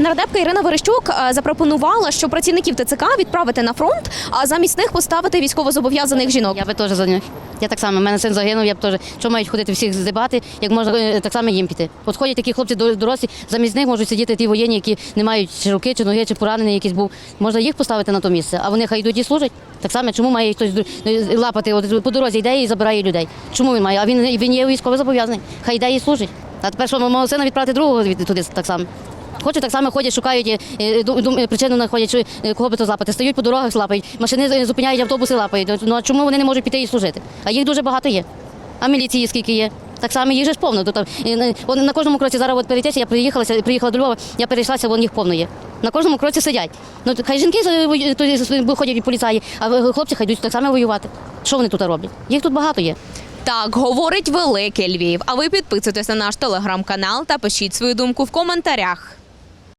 Нардепка Ірина Верещук е, запропонувала, що працівників ТЦК відправити на фронт, а замість них поставити військовозобов'язаних жінок. Я би теж за них. Я так само, мене син загинув, я б теж. Що мають ходити всіх здибати, як можна е, так само їм піти. От ходять такі хлопці до- дорослі, замість них можуть сидіти ті воєнні, які не мають чи руки, чи ноги, чи поранений якийсь був. Можна їх поставити на то місце, а вони хай йдуть і служать. Так само, чому має хтось е, лапати от, по дорозі йде і забирає людей? Чому він має? А він, він є військово зобов'язаний. Хай йде і служить. А тепер що мого сина відправити другого туди так само. Хочуть так само ходять, шукають е, е, е, причину знаходять, кого би то злапати. Стають по дорогах, лапають, машини зупиняють, автобуси лапають. Ну а чому вони не можуть піти і служити? А їх дуже багато є. А міліції скільки є? Так само їх ж повно. Тут, е, на- кожному кроці зараз от перейдеться, я приїхалася, приїхала до Львова, я перейшлася, вон їх повно є. На кожному кроці сидять. Ну то хай жінки е, вою- то, е, ходять поліцаї, а хлопці хай так само воювати. Що вони тут роблять? Їх тут багато є. Так говорить великий Львів. А ви підписуйтесь на наш телеграм-канал та пишіть свою думку в коментарях.